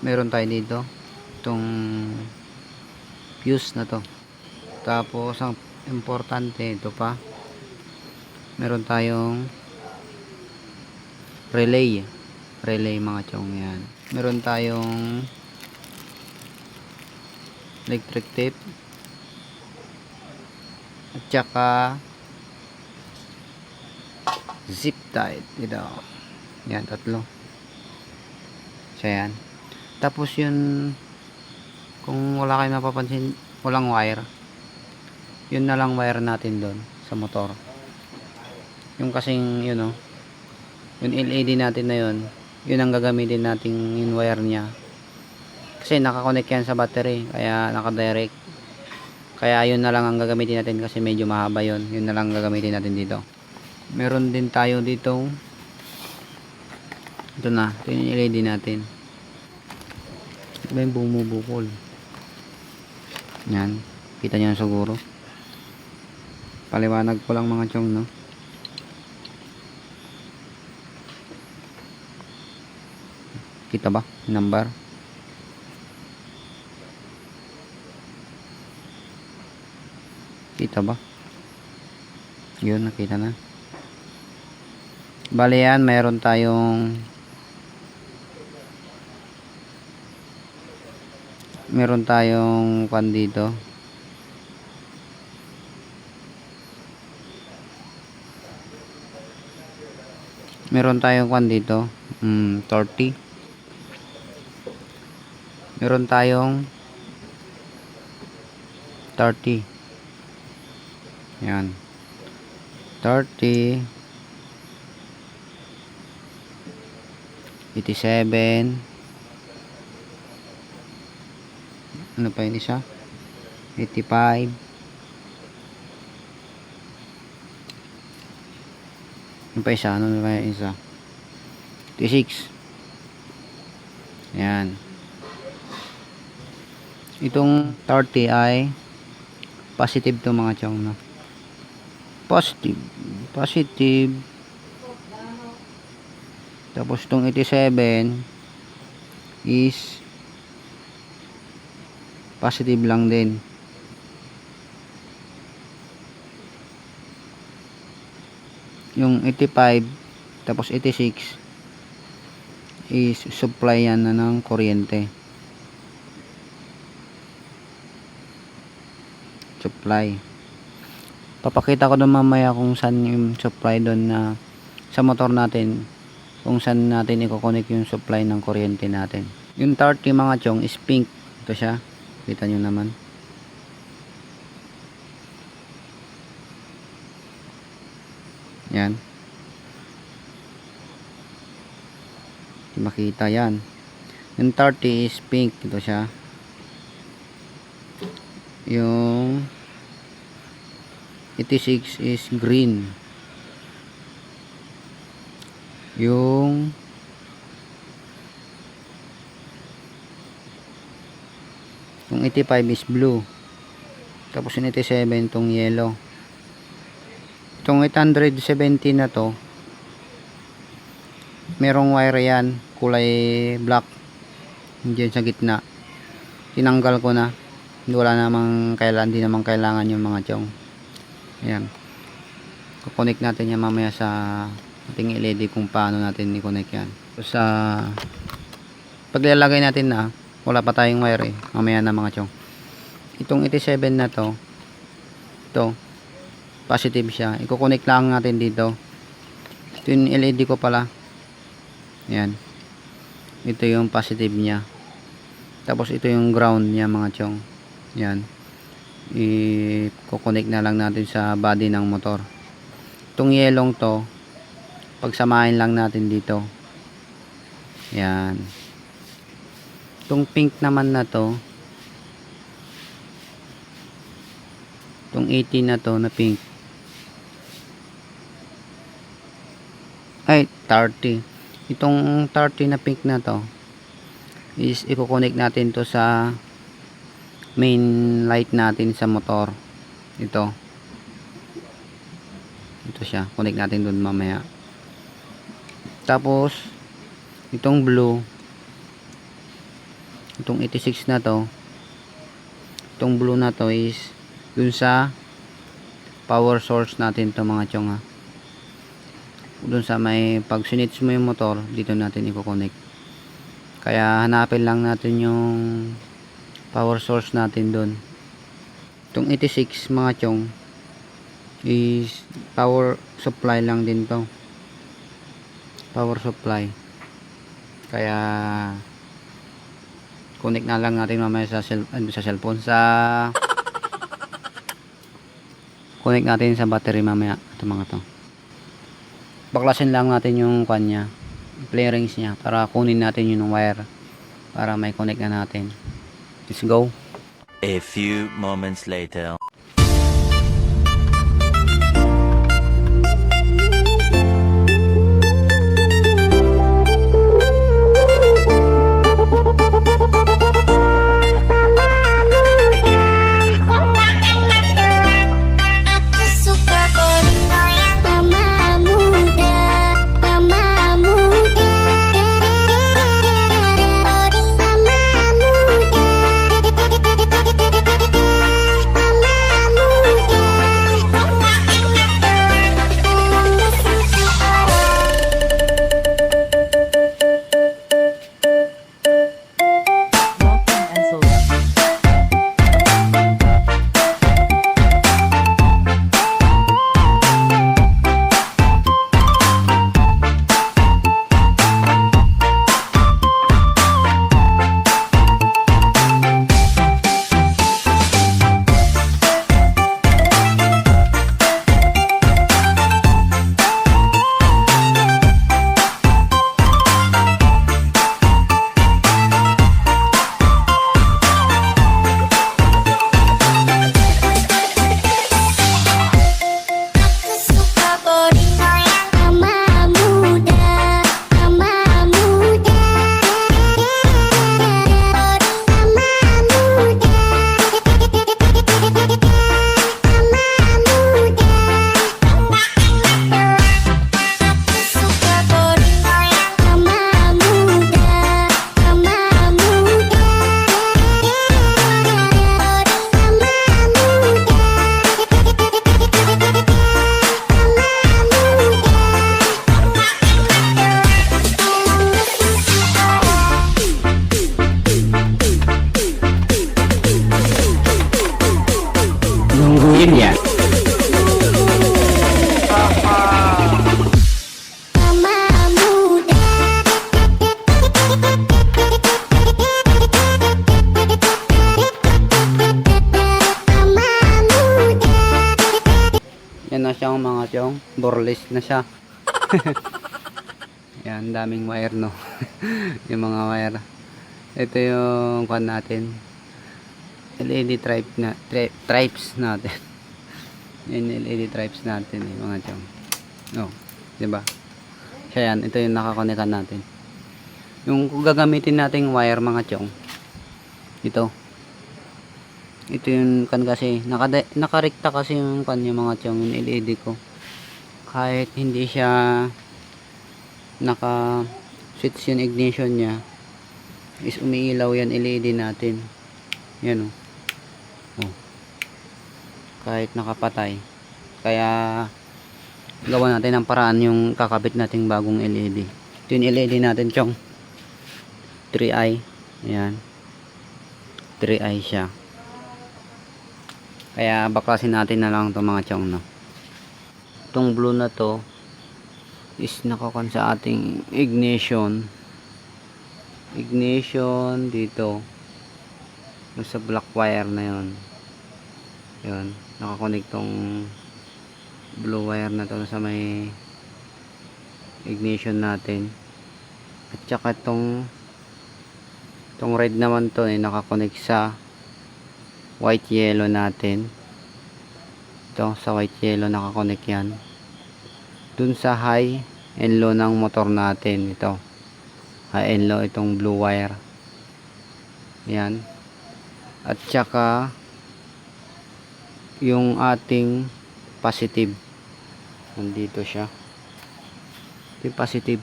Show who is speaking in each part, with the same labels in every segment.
Speaker 1: meron tayo dito. Itong fuse na to. Tapos ang importante ito pa. Meron tayong relay. Relay mga chong yan. Meron tayong electric tape. At saka zip tie. Ito. Yan tatlo. So yan tapos yun kung wala kayo mapapansin walang wire. Yun na lang wire natin doon sa motor. Yung kasing yun oh. Yung LED natin na yun yun ang gagamitin natin yung wire niya. Kasi nakakonect yan sa battery kaya nakadirect. Kaya yun na lang ang gagamitin natin kasi medyo mahaba yun. Yun na lang ang gagamitin natin dito. Meron din tayo dito ito na ito yung LED natin ito ba yung bumubukol. Yan. Kita nyo siguro. Paliwanag ko lang mga chong no? Kita ba? Number? Kita ba? Yun nakita na. Bali yan mayroon tayong meron tayong pan dito. Meron tayong kwan dito. Mm, 30 meron tayong 30 yan. 30 87 ano pa yun isa? 85 ano pa isa? Ano pa yun isa? 86 yan itong 30 ay positive to mga chong no? Positive. Positive. Tapos itong 87 is positive lang din. Yung 85 tapos 86 is supply yan na ng kuryente. Supply. Papakita ko doon mamaya kung saan yung supply doon na sa motor natin kung saan natin i-connect yung supply ng kuryente natin. Yung 30 mga chong is pink. Ito siya kita nyo naman. Yan. Makita yan. Yung 30 is pink. Ito siya. Yung 86 is green. Yung yung 85 is blue. Tapos yung 87 itong yellow. Itong 870 na to merong wire yan kulay black. Dyan sa gitna. Tinanggal ko na. Wala namang kailan hindi naman kailangan yung mga chong. Ayan. Kukonek natin yan mamaya sa ating LED kung paano natin i-connect yan. Sa paglalagay natin na wala pa tayong wire eh. Mamaya na mga chong. Itong 87 na to ito positive siya. I-connect lang natin dito. Ito yung LED ko pala. Yan ito yung positive niya. Tapos ito yung ground niya mga chong. Yan i-connect na lang natin sa body ng motor. Itong yelong to pagsamahin lang natin dito. Yan itong pink naman na to. Itong 18 na to na pink. Ay 30 itong 30 na pink na to is i-connect natin to sa main light natin sa motor. Ito. Ito siya. Connect natin dun mamaya. Tapos itong blue itong 86 na to itong blue na to is dun sa power source natin to mga chong ha dun sa may pag sinits mo yung motor dito natin i-connect. Kaya hanapin lang natin yung power source natin dun. Itong 86 mga chong is power supply lang din to. Power supply. Kaya connect na lang natin mamaya sa, cell, ano, sa cellphone. Sa connect natin sa battery mamaya ito mga to. Baklasin lang natin yung kanya play rings niya para kunin natin yung wire para may connect na natin. Let's go.
Speaker 2: A few moments later.
Speaker 1: Chong boreless na siya. Yan daming wire no? Yung mga wire. Ito yung kwan natin. LED tripe na tri, tripes natin. Yan LED tripes natin eh, mga chong. No di ba? Siya yan ito yung nakakonekan natin. Yung gagamitin nating wire mga chong ito. Ito yung kan kasi nakada, nakarekta kasi yung kan yung mga chong yung LED ko kahit hindi siya naka switch yung ignition niya is umiilaw yan LED natin. Yan o oh. kahit nakapatay. Kaya gawa natin ng paraan yung kakabit nating bagong LED ito yung LED natin chong. 3i ayan. 3i siya. Kaya baklasin natin na lang itong mga chong no itong blue na to is nakakon sa ating ignition. Ignition dito. Yung sa black wire na yon yun nakakonek tong blue wire na to sa may ignition natin. At saka tong tong red naman to eh nakakonek sa white yellow natin ito sa white yellow nakakonek yan. Dun sa high and low ng motor natin ito. High and low itong blue wire. Yan. At saka yung ating positive. Nandito siya. Yung positive.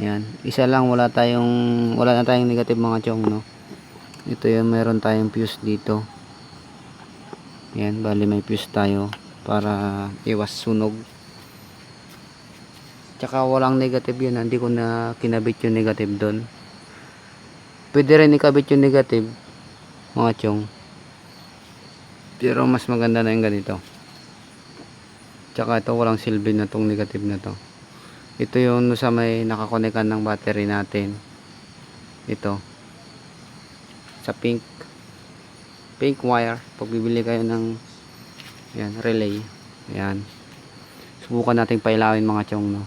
Speaker 1: Yan. Isa lang wala tayong wala na tayong negative mga chong no. Ito yung meron tayong fuse dito. Yan, bali may fuse tayo para iwas sunog. Tsaka walang negative yun, hindi ko na kinabit yung negative doon. Pwede rin ikabit yung negative, mga chong. Pero mas maganda na yung ganito. Tsaka ito walang silbi na tong negative na to. Ito yung sa may nakakonekan ng battery natin. Ito. Sa pink. Pink wire. Pag bibili kayo ng yan, relay. Yan. Subukan nating pailawin mga chong no.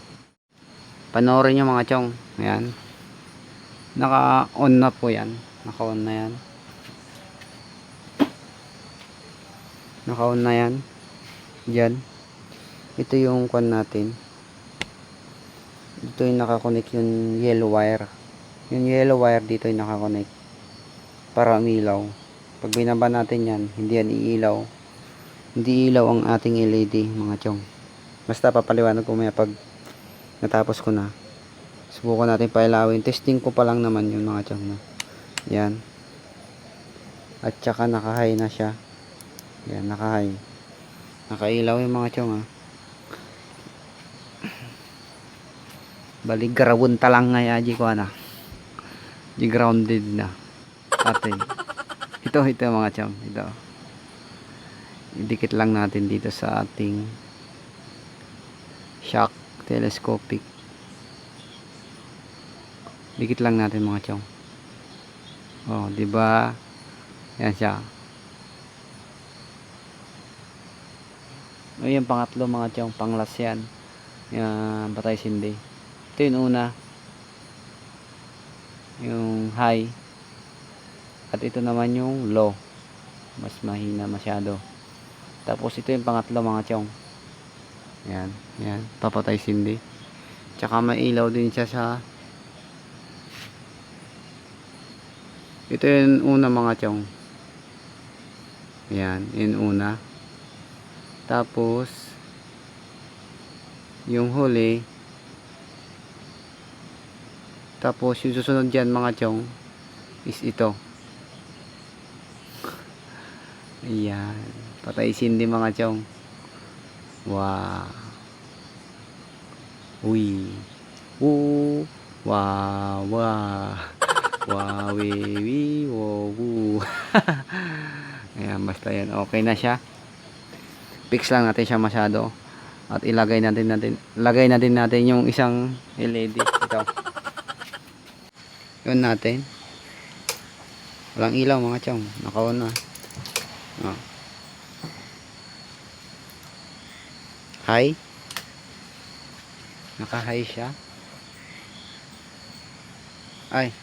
Speaker 1: Panoorin nyo mga chong. Yan. Naka-on na po yan. Naka-on na yan. Naka-on na yan. Diyan. Ito yung kwan natin. Dito yung nakakonect yung yellow wire. Yung yellow wire dito yung nakakonect. Para umilaw. Pag binaba natin yan, hindi yan iilaw. Hindi ilaw ang ating LED mga chong. Basta papaliwanag ko maya pag natapos ko na. Subukan natin pailawin. Testing ko pa lang naman yun mga chong. No? Yan. At saka nakahay na siya. Yan, nakahay. Nakailaw yung mga chong ha. Balik garawon talang nga yaji ko ana. Di grounded na. Ate. Ito, ito mga chong. Ito. Idikit lang natin dito sa ating shock telescopic. Dikit lang natin mga chong. Oh, di ba? Yan siya. O yung pangatlo mga chong, panglas yan. Yan, batay sindi. Ito yung una. Yung high. At ito naman yung low. Mas mahina masyado. Tapos ito yung pangatlo mga chong. Yan, yan. Papatay sindi. Tsaka may ilaw din siya sa Ito yung una mga chong. Yan, yung una. Tapos yung huli tapos yung susunod dyan mga chong is ito. Ayan. Patay sindi mga chong. Wow. Uy. Woo. Wow. Wow. Wow. Wee. Wee. Wow. Ayan. Basta yan. Okay na siya. Fix lang natin siya masyado. At ilagay natin natin. Lagay natin natin yung isang LED. Ito. Yun natin. Walang ilaw mga chong. Nakaon na. Oh. High. Naka-high siya. Ay.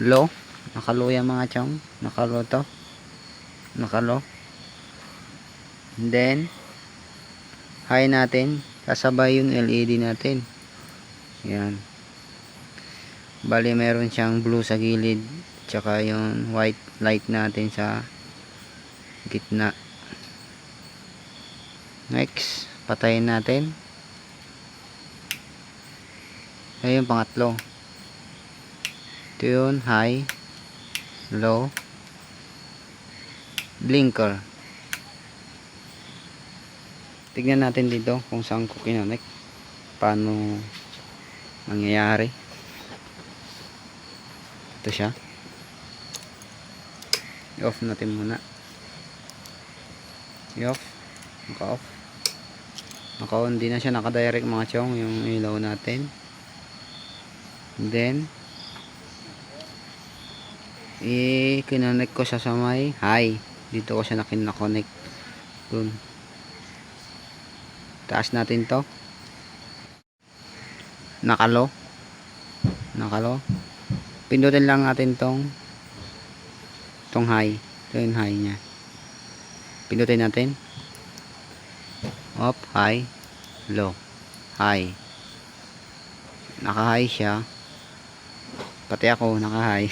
Speaker 1: Low. Naka-low yan mga chong. Naka-low to. Naka-low. And then, high natin. Kasabay yung LED natin. Yan. Bali, meron siyang blue sa gilid. Tsaka yung white light natin sa gitna. Next, patayin natin. Ayun pangatlo. Ito yun, high, low, blinker. Tignan natin dito kung saan ko kinonek. Paano mangyayari. Ito siya. I-off natin muna. I-off. Naka-off. Naka-on. Di na siya naka-direct mga chong yung ilaw natin. And then, i-connect ko siya sa may high. Dito ko siya nakin-connect. Dun. Taas natin to. Nakalo. Nakalo. Pindutin lang natin tong tong high. Ito yung high niya. Pindutin natin. Up, high, low, high. Naka-high siya. Pati ako naka-high.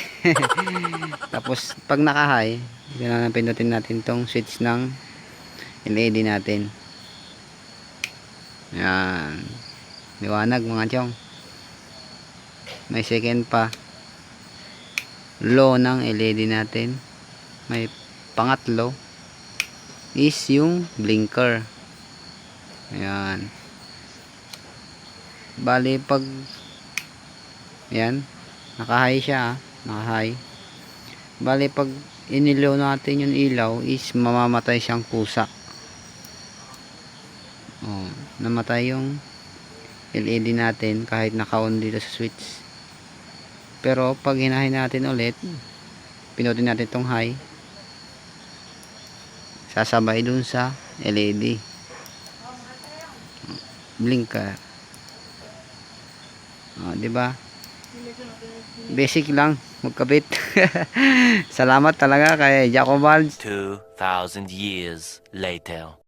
Speaker 1: Tapos pag naka-high, na pindutin natin tong switch ng LED natin. Yan. liwanag mga chong may second pa low ng LED natin may pangatlo is yung blinker. Ayan. Bali pag ayan naka-high siya ah. Naka-high. Bali pag inilaw natin yung ilaw is mamamatay siyang kusa oh, namatay yung LED natin kahit naka-on dito sa switch. Pero pag hinahin natin ulit pinutin natin tong high sasabay dun sa LED blinker. Oh, di ba? Basic lang magkabit. Salamat talaga kay Jacobal
Speaker 2: 2,000 years later.